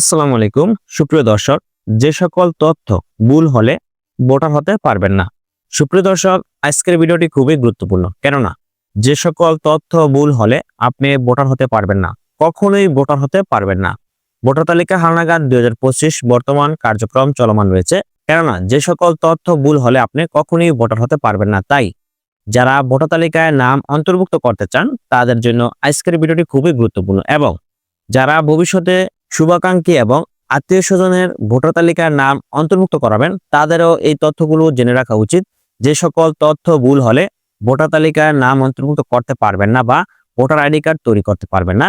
আসসালামু আলাইকুম। সুপ্রিয় দর্শক, যে সকল তথ্য ভুল হলে ভোটার হতে পারবেন না। সুপ্রিয় দর্শক, আজকের ভিডিওটি খুবই গুরুত্বপূর্ণ। কেননা, যে সকল তথ্য ভুল হলে আপনি ভোটার হতে পারবেন না। কখনোই ভোটার হতে পারবেন না। ভোটার তালিকা হালনাগাদ দুই হাজার পঁচিশ বর্তমান কার্যক্রম চলমান রয়েছে। কেননা, যে সকল তথ্য ভুল হলে আপনি কখনোই ভোটার হতে পারবেন না। তাই, যারা ভোটার তালিকায় নাম অন্তর্ভুক্ত করতে চান, তাদের জন্য আজকের ভিডিওটি খুবই গুরুত্বপূর্ণ। এবং যারা ভবিষ্যতে শুভাকাঙ্ক্ষী এবং আত্মীয় স্বজনের ভোটার তালিকার নাম অন্তর্ভুক্ত করাবেন। তাদেরও এই তথ্যগুলো জেনে রাখা উচিত। যে সকল তথ্য ভুল হলে ভোটার তালিকার নাম অন্তর্ভুক্ত করতে পারবেন না বা ভোটার আইডি কার্ড তৈরি করতে পারবেন না।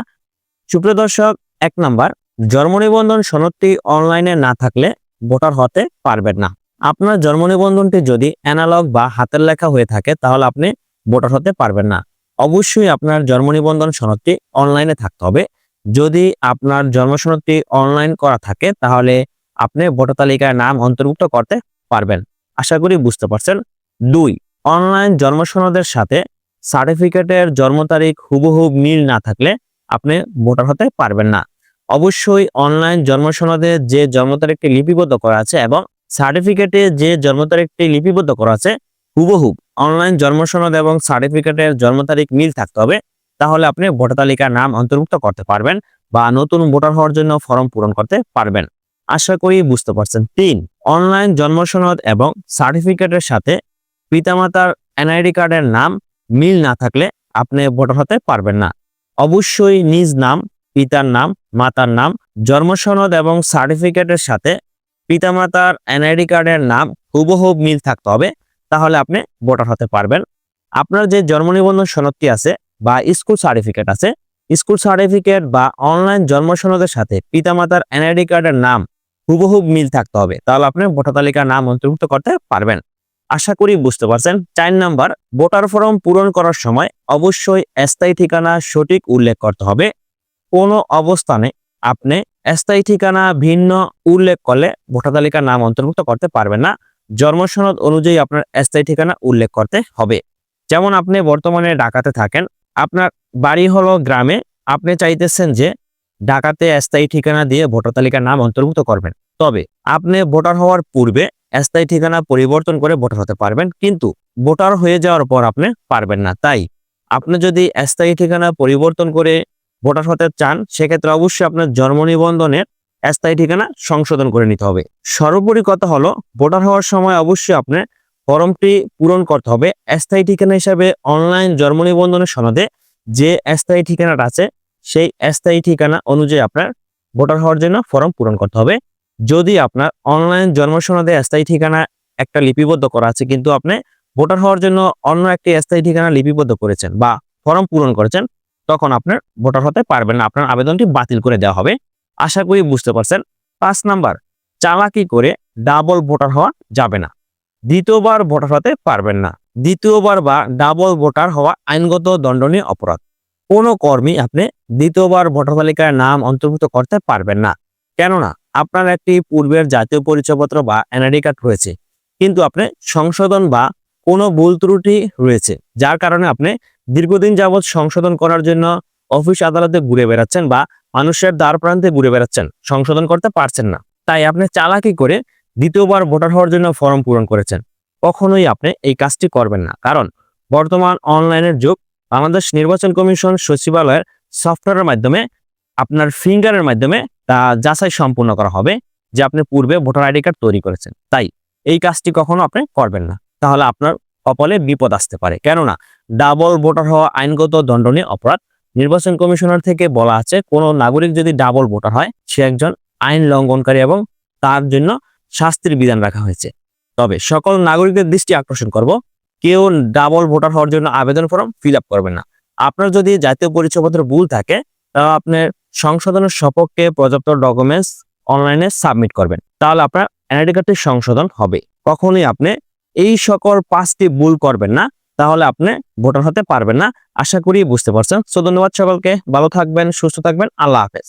সুপ্রিয় দর্শক, এক নাম্বার, জন্ম নিবন্ধন সনদটি অনলাইনে না থাকলে ভোটার হতে পারবেন না। আপনার জন্ম নিবন্ধনটি যদি অ্যানালগ বা হাতের লেখা হয়ে থাকে, তাহলে আপনি ভোটার হতে পারবেন না। অবশ্যই আপনার জন্ম নিবন্ধন সনদটি অনলাইনে থাকতে হবে। যদি আপনার জন্মসনদটি অনলাইন করা থাকে, তাহলে আপনি ভোটার তালিকায় নাম অন্তর্ভুক্ত করতে পারবেন। আশা করি বুঝতে পারছেন। দুই অনলাইন জন্মসনদের সাথে সার্টিফিকেটের জন্ম তারিখ হুবহু মিল না থাকলে আপনি ভোটার হতে পারবেন না। অবশ্যই অনলাইন জন্মসনদে যে জন্ম তারিখটি লিপিবদ্ধ করা আছে এবং সার্টিফিকেটে যে জন্ম তারিখটি লিপিবদ্ধ করা আছে হুবহুব অনলাইন জন্মসনদ এবং সার্টিফিকেটের জন্ম তারিখ মিল থাকতে হবে। তাহলে আপনি ভোটার তালিকার নাম অন্তর্ভুক্ত করতে পারবেন বা নতুন ভোটার হওয়ার জন্য ফর্ম পূরণ করতে পারবেন। আশা করি বুঝতে পারছেন। তিন, অনলাইন জন্ম সনদ এবং সার্টিফিকেটের সাথে পিতামাতার এনআইডি কার্ডের নাম মিল না থাকলে আপনি ভোটার হতে পারবেন না। অবশ্যই নিজ নাম, পিতার নাম, মাতার নাম, জন্ম সনদ এবং সার্টিফিকেটের সাথে পিতামাতার এনআইডি কার্ডের নাম হুবহুব মিল থাকতে হবে, তাহলে আপনি ভোটার হতে পারবেন। আপনার যে জন্ম নিবন্ধন সনদটি আছে বা স্কুল সার্টিফিকেট আছে। স্কুল সার্টিফিকেট বা অনলাইন জন্ম সনদের সাথে পিতামাতার এনআইডি কার্ডের নাম হুবহুব মিল থাকতে হবে। তাহলে আপনি ভোটার তালিকার নাম অন্তর্ভুক্ত করতে পারবেন। আশা করি বুঝতে পারছেন। চার নাম্বার, ভোটার ফর্ম পূরণ করার সময় অবশ্যই স্থায়ী ঠিকানা সঠিক উল্লেখ করতে হবে। কোনো অবস্থানে আপনি স্থায়ী ঠিকানা ভিন্ন উল্লেখ করলে ভোটার তালিকার নাম অন্তর্ভুক্ত করতে পারবেন না। জন্ম সনদ অনুযায়ী আপনার স্থায়ী ঠিকানা উল্লেখ করতে হবে। যেমন আপনি বর্তমানে ঢাকাতে থাকেন আপনার বাড়ি হলো গ্রামে, আপনি চাইতেছেন যে ঢাকাতে স্থায়ী ঠিকানা দিয়ে ভোটার তালিকার নাম অন্তর্ভুক্ত করবেন। তবে আপনি ভোটার হওয়ার পূর্বে স্থায়ী ঠিকানা পরিবর্তন করে ভোটার হতে পারবেন, কিন্তু ভোটার হয়ে যাওয়ার পর আপনি পারবেন না। তাই আপনি যদি স্থায়ী ঠিকানা পরিবর্তন করে ভোটার হতে চান, সেক্ষেত্রে অবশ্যই আপনার জন্ম নিবন্ধনের স্থায়ী ঠিকানা সংশোধন করে নিতে হবে। সর্বোপরি কথা হলো, ভোটার হওয়ার সময় অবশ্যই আপনার ফর্মটি পূরণ করতে হবে। স্থায়ী ঠিকানা হিসাবে অনলাইন জন্ম নিবন্ধনের সনদে যে স্থায়ী ঠিকানাটা আছে, সেই স্থায়ী ঠিকানা অনুযায়ী আপনার ভোটার হওয়ার জন্য ফর্ম পূরণ করতে হবে। যদি আপনার অনলাইন জন্ম সনদে স্থায়ী ঠিকানা একটা লিপিবদ্ধ করা আছে, কিন্তু আপনি ভোটার হওয়ার জন্য অন্য একটি স্থায়ী ঠিকানা লিপিবদ্ধ করেছেন বা ফর্ম পূরণ করেছেন, তখন আপনার ভোটার হতে পারবেন না। আপনার আবেদনটি বাতিল করে দেওয়া হবে। আশা করি বুঝতে পারছেন। পাঁচ নাম্বার, চালাকি করে ডাবল ভোটার হওয়া যাবে না। দ্বিতীয়বার ভোটার হতে পারবেন না। দ্বিতীয়বার বা ডাবল ভোটার হওয়া আইনগত দণ্ডনীয় অপরাধ। কোনো কর্মী আপনি দ্বিতীয়বার ভোটার তালিকায় নাম অন্তর্ভুক্ত করতে পারবেন না। কেননা, আপনার একটি পূর্বের জাতীয় পরিচয়পত্র বা এনআইডি কার্ড রয়েছে, কিন্তু আপনি সংশোধন বা কোনো ভুল ত্রুটি রয়েছে, যার কারণে আপনি দীর্ঘদিন যাবৎ সংশোধন করার জন্য অফিস আদালতে ঘুরে বেড়াচ্ছেন বা মানুষের দ্বার প্রান্তে ঘুরে বেড়াচ্ছেন, সংশোধন করতে পারছেন না। তাই আপনি চালাকি করে দ্বিতীয়বার ভোটার হওয়ার জন্য ফর্ম পূরণ করেছেন। কখনোই আপনি এই কাজটি করবেন না। কারণ বর্তমান অনলাইনের যুগ, বাংলাদেশ নির্বাচন কমিশন সচিবালয়ের সফটওয়্যারের মাধ্যমে, আপনার ফিঙ্গারের মাধ্যমে তা যাচাই সম্পূর্ণ করা হবে যে আপনি পূর্বে ভোটার আইডি কার্ড তৈরি করেছেন। তাই এই কাজটি কখনো আপনি করবেন না। তাহলে আপনার কপালে বিপদ আসতে পারে। কেননা ডাবল ভোটার হওয়া আইনগত দণ্ডনীয় অপরাধ নির্বাচন কমিশনার থেকে বলা আছে, কোনো নাগরিক যদি ডাবল ভোটার হয়, সে একজন আইন লঙ্ঘনকারী এবং তার জন্য শাস্তির বিধান রাখা হয়েছে। তবে সকল নাগরিকদের দৃষ্টি আকর্ষণ করব। কেউ ডাবল ভোটার হওয়ার জন্য আবেদন ফর্ম ফিল আপ করবেন না। আপনার যদি জাতীয় পরিচয়পত্র ভুল থাকে, তাহলে আপনার সংশোধনের সপক্ষে পর্যাপ্ত ডকুমেন্টস অনলাইনে সাবমিট করবেন। তাহলে আপনার এনআইডি কার্ডটি সংশোধন হবে। কখনোই আপনি এই সকল পাঁচটি ভুল করবেন না। তাহলে আপনি ভোটার হতে পারবেন না। আশা করি বুঝতে পারছেন। সো ধন্যবাদ সকলকে। ভালো থাকবেন, সুস্থ থাকবেন। আল্লাহ হাফেজ।